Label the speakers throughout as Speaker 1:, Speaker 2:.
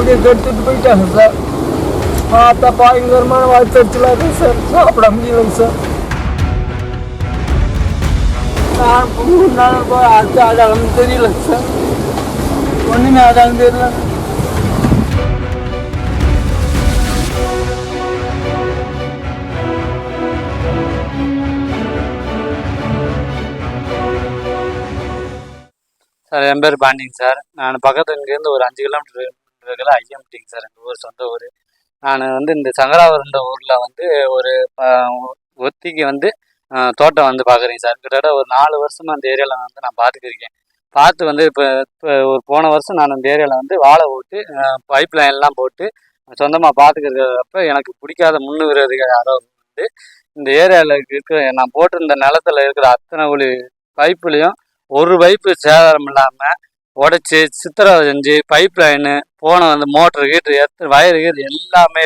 Speaker 1: குடியை கெடுத்துட்டு போயிட்டாங்க சார் பார்த்தா பயங்கரமான வாழ்த்தறிச்சலாக இருக்கு சார் சாப்பிட முடியலைங்க சார் நான் இப்போ மூணு நாள் போய் அடுத்த அடையாளம் தெரியலங்க சார் ஒன்றுமே அடையாளம் தெரியல
Speaker 2: சார் என் பேர் பாண்டிங்க சார் நான் பக்கத்து இங்கேருந்து ஒரு அஞ்சு கிலோமீட்டர் இருக்கிற ஐஎம்டிங் சார் எங்கள் ஊர் சொந்த ஊர். நான் வந்து இந்த சங்கராபுரன்ற ஊரில் வந்து ஒரு ஒத்திக்கு வந்து தோட்டம் வந்து பார்க்குறேங்க சார். கிட்டத்தட்ட ஒரு நாலு வருஷமாக அந்த ஏரியாவில் வந்து நான் பார்த்துக்கிருக்கேன் பார்த்து வந்து இப்போ இப்போ ஒரு போன வருஷம் நான் அந்த ஏரியாவில் வந்து வாழை போட்டு பைப் லைன்லாம் போட்டு சொந்தமாக பார்த்துக்கிறப்ப எனக்கு பிடிக்காத முன்னு விரோதிகள் யாரோ வந்து இந்த ஏரியாவில் இருக்கிற நான் போட்டிருந்த நிலத்துல இருக்கிற அத்தனை ஒளி பைப்புலையும் ஒரு பைப்பு சேதாரம் இல்லாமல் உடச்சி சித்திரவதை செஞ்சு பைப் லைனு போன வந்து மோட்டர் கீட்டர் எத்து வயரு கீட்டு எல்லாமே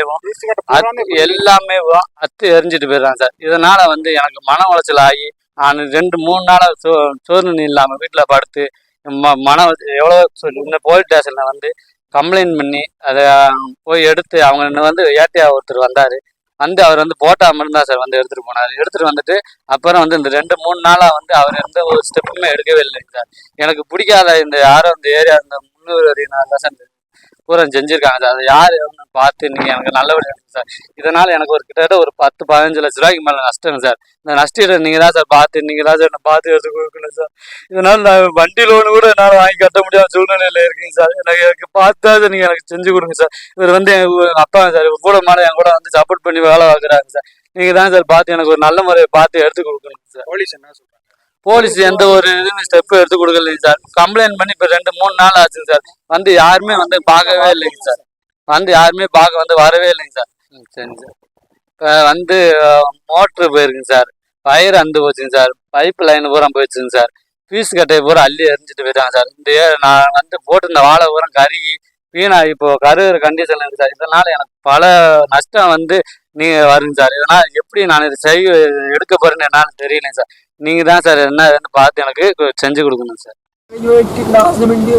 Speaker 2: அத்து எல்லாமே அத்து எரிஞ்சிட்டு போயிடுறாங்க சார். இதனால வந்து எனக்கு மன உளைச்சல் ஆகி நான் ரெண்டு மூணு நாளாக சோ சோர்ணி இல்லாமல் வீட்டில் படுத்து ம மன எவ்வளோ சொல்லி இந்த போலீஸ் ஸ்டேஷனில் வந்து கம்ப்ளைண்ட் பண்ணி அதை போய் எடுத்து அவங்க வந்து ஏட்டியா ஒருத்தர் வந்தார். வந்து அவர் வந்து போட்டா மட்டும்தான் சார் வந்து எடுத்துகிட்டு போனார். எடுத்துகிட்டு வந்துட்டு அப்புறம் வந்து இந்த ரெண்டு மூணு நாளாக வந்து அவர் எந்த ஒரு ஸ்டெப்புமே எடுக்கவே இல்லைங்க சார். எனக்கு பிடிக்காத இந்த யாரும் இந்த ஏரியா இந்த முன்னூறு வரையினால தான் சார் பூரா செஞ்சுருக்காங்க. சார் அதை யார் எவன்னு பார்த்து நீங்கள் எனக்கு நல்லபடியாக சார். இதனால் எனக்கு ஒரு கிட்டத்தட்ட ஒரு பத்து பதினஞ்சு லட்ச ரூபாய்க்கு மேலே நஷ்டம் சார். இந்த நஷ்டத்தை நீங்கள் தான் சார் பார்த்து நீங்கள் தான் சார் என்னை பார்த்து எடுத்து கொடுக்கணும் சார். இதனால் நான் வண்டி லோனு கூட என்னால் வாங்கி கட்ட முடியாத சூழ்நிலையில் இருக்கீங்க சார். எனக்கு எனக்கு பார்த்தா தான் நீங்கள் எனக்கு செஞ்சு கொடுங்க சார். இவர் வந்து எங்கள் அப்பா சார் இவர் கூட மாட என் கூட வந்து சப்போர்ட் பண்ணி வேலை பார்க்குறாங்க சார். நீங்கள் தான் சார் பார்த்து எனக்கு ஒரு நல்ல முறையை பார்த்து எடுத்து கொடுக்கணும் சார்.
Speaker 3: போலீஸ் என்ன சொல்றாங்க
Speaker 2: போலீஸ் எந்த ஒரு இதுவும் ஸ்டெப் எடுத்து கொடுக்கலைங்க சார். கம்ப்ளைண்ட் பண்ணி இப்போ ரெண்டு மூணு நாள் ஆச்சுங்க சார். வந்து யாருமே வந்து பார்க்கவே இல்லைங்க சார். வந்து யாருமே பார்க்க வந்து வரவே இல்லைங்க சார். ம் சரிங்க சார். இப்போ வந்து மோட்ரு போயிருக்குங்க சார். வயர் அந்து போச்சுங்க சார். பைப் லைன் பூரா போயிடுச்சுங்க சார். ஃபீஸ் கட்டையை பூரா அள்ளி எரிஞ்சிட்டு போயிட்டாங்க சார். இந்த ஏ- நான் வந்து போட்டிருந்த வாழை பூரா கருகி வீணா இப்போ கருகிற கண்டிஷன் இருக்கு சார். இதனால எனக்கு பல நஷ்டம் வந்து நீங்க வருங்க சார். இதனால் எப்படி நான் இதை செய்ய எடுக்க போறேன்னு என்னான்னு தெரியலைங்க சார். நீங்க தான் சார் என்ன பார்த்து எனக்கு செஞ்சு கொடுக்கணும் சார்.
Speaker 1: கையை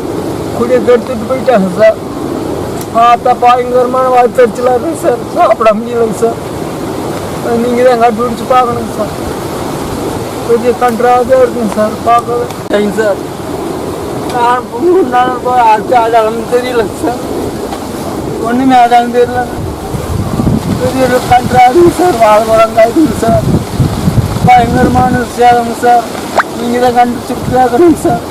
Speaker 1: குடியை கெடுத்துட்டு போயிட்டாங்க சார் பார்த்தா பயங்கரமான வாழ்த்தறிச்சலாக இருக்கு சார் சாப்பிட முடியலைங்க சார் நீங்கள் தான் கண்டுபிடிச்சு பார்க்கணுங்க சார் பெரிய கன்றாக இருக்குங்க சார் பார்க்கவே சரிங்க சார் நான் இப்போ போய் அடுத்த அடையாளம் தெரியலைங்க சார். ஒன்றுமே அடையாளம் தெரியல பெரிய கன்றாகுங்க சார் வாழை மரம் காய்க்குங்க சார் பயங்கரமான சேதம் சார் நீங்கள் தான் கண்டுபிடிச்சு கேட்கணுங்க சார்